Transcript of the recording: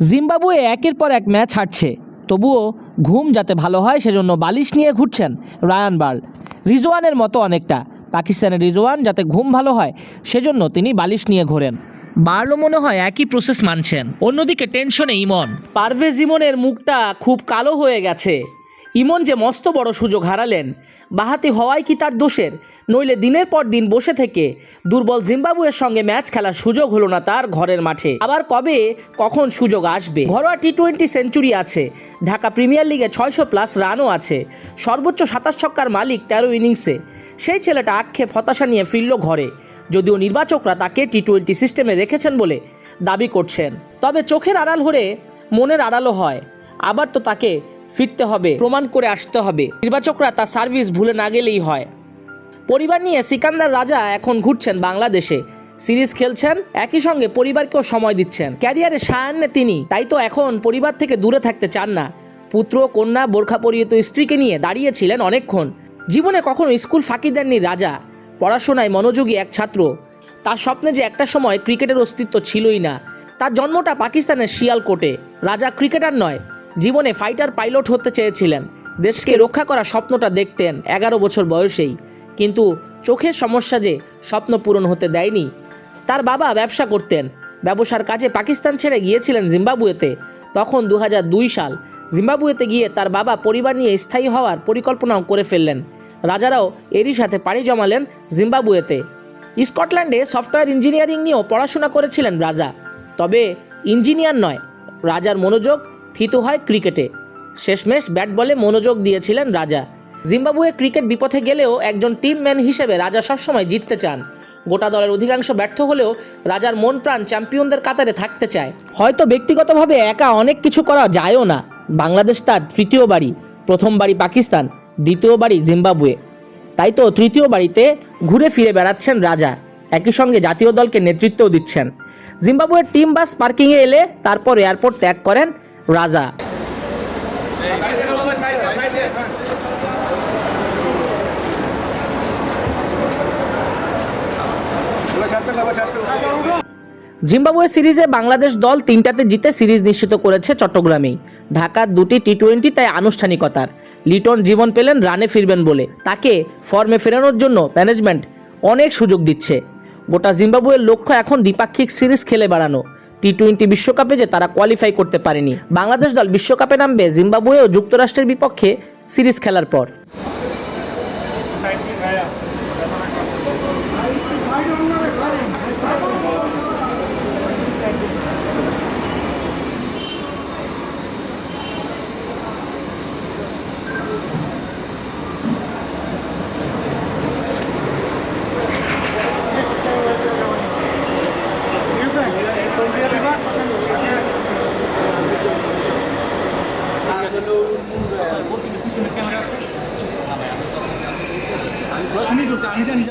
Zimbabwe একের পর এক ম্যাচ হারছে। তবুও ঘুম যাতে ভালো হয় সেজন্য বালিশ নিয়ে ঘুরছেন রায়ান বার্ল। রিজওয়ানের মতো অনেকটা। পাকিস্তানের রিজওয়ান যাতে ঘুম ভালো হয় সেজন্য তিনি বালিশ নিয়ে ঘোরেন। বার্লও মনে হয় একই প্রসেস মানছেন। অন্যদিকে টেনশনে ইমন পারভেজ ইমনের মুখটা খুব কালো হয়ে গেছে। ইমন যে মস্ত বড় সুযোগ হারালেন, বাহাতি হওয়াই কি তার দোষের? নইলে দিনের পর দিন বসে থেকে দুর্বল জিম্বাবুয়ের সঙ্গে ম্যাচ খেলার সুযোগ হলো না তার ঘরের মাঠে। আবার কবে, কখন সুযোগ আসবে? ঘরোয়া টি টোয়েন্টি সেঞ্চুরি আছে, ঢাকা প্রিমিয়ার লিগে ছয়শো প্লাস রানও আছে, সর্বোচ্চ সাতাশ ছক্কার মালিক তেরো ইনিংসে। সেই ছেলেটা আক্ষেপ হতাশা নিয়ে ফিরল ঘরে, যদিও নির্বাচকরা তাকে টি টোয়েন্টি সিস্টেমে রেখেছেন বলে দাবি করছেন। তবে চোখের আড়াল হলে মনের আড়ালও হয়, আবার তো তাকে ফিরতে হবে, প্রমাণ করে আসতে হবে। নির্বাচকরা তার সার্ভিস ভুলে না গেলেই হয়। পরিবার নিয়ে সিকান্দার রাজা এখন ঘুরছেন বাংলাদেশে। সিরিজ খেলছেন, একই সঙ্গে পরিবারকেও সময় দিচ্ছেন। ক্যারিয়ারে সায়ান্নে তিনি, তাই তো এখন পরিবার থেকে দূরে থাকতে চান না। পুত্র, কন্যা, বোরখা পরিহিত স্ত্রীকে নিয়ে দাঁড়িয়েছিলেন অনেকক্ষণ। জীবনে কখনো স্কুল ফাঁকি দেননি রাজা। পড়াশোনায় মনোযোগী এক ছাত্র। তার স্বপ্নে যে একটা সময় ক্রিকেটের অস্তিত্ব ছিলই না। তার জন্মটা পাকিস্তানের শিয়ালকোটে। রাজা ক্রিকেটার নয়। জীবনে ফাইটার পাইলট হতে চেয়েছিলেন। দেশকে রক্ষা করা স্বপ্নটা দেখতেন এগারো বছর বয়সেই। কিন্তু চোখের সমস্যা যে স্বপ্ন পূরণ হতে দেয়নি, তার বাবা ব্যবসা করতেন। ব্যবসার কাজে পাকিস্তান ছেড়ে গিয়েছিলেন জিম্বাবুয়েতে। তখন দু হাজার দুই সাল জিম্বাবুয়েতে গিয়ে তার বাবা পরিবার নিয়ে স্থায়ী হওয়ার পরিকল্পনাও করে ফেললেন। রাজারাও এরই সাথে পাড়ি জমালেন জিম্বাবুয়েতে। স্কটল্যান্ডে সফটওয়্যার ইঞ্জিনিয়ারিং নিয়েও পড়াশোনা করেছিলেন রাজা। তবে ইঞ্জিনিয়ার নয়, রাজার মনোযোগ থিত হয় ক্রিকেটে। শেষমেশ ব্যাট বলে মনোযোগ দিয়েছিলেন রাজা। জিম্বাবুয়ে ক্রিকেট বিপথে গেলেও একজন টিম ম্যান হিসেবে রাজা সবসময় জিততে চান। গোটা দলের অধিকাংশ ব্যর্থ হলেও রাজার মন প্রাণ চ্যাম্পিয়নদের কাতারে থাকতে চায়। হয়তো ব্যক্তিগতভাবে একা অনেক কিছু করা যায়ও না। বাংলাদেশ তার তৃতীয় বাড়ি, প্রথম বাড়ি পাকিস্তান, দ্বিতীয় বাড়ি জিম্বাবুয়ে। তাই তো তৃতীয় বাড়িতে ঘুরে ফিরে বেড়াচ্ছেন রাজা। একই সঙ্গে জাতীয় দলকে নেতৃত্বও দিচ্ছেন। জিম্বাবুয়ের টিম বাস পার্কিংয়ে এলে তারপর এয়ারপোর্ট ত্যাগ করেন রাজা। জিম্বাবুয়ে সিরিজে বাংলাদেশ দল তিনটাতে জিতে সিরিজ নিশ্চিত করেছে চট্টগ্রামেই। ঢাকার দুটি টি টোয়েন্টি তাই আনুষ্ঠানিকতার। লিটন জীবন পেলেন, রানে ফিরবেন বলে। তাকে ফর্মে ফেরানোর জন্য ম্যানেজমেন্ট অনেক সুযোগ দিচ্ছে। গোটা জিম্বাবুয়ের লক্ষ্য এখন দ্বিপাক্ষিক সিরিজ খেলে বেড়ানো। টি টোয়েন্টি বিশ্বকাপে যে তারা কোয়ালিফাই করতে পারেনি। বাংলাদেশ দল বিশ্বকাপে নামবে জিম্বাবুয়ে ও যুক্তরাষ্ট্রের বিপক্ষে সিরিজ খেলার পর। আমি জানি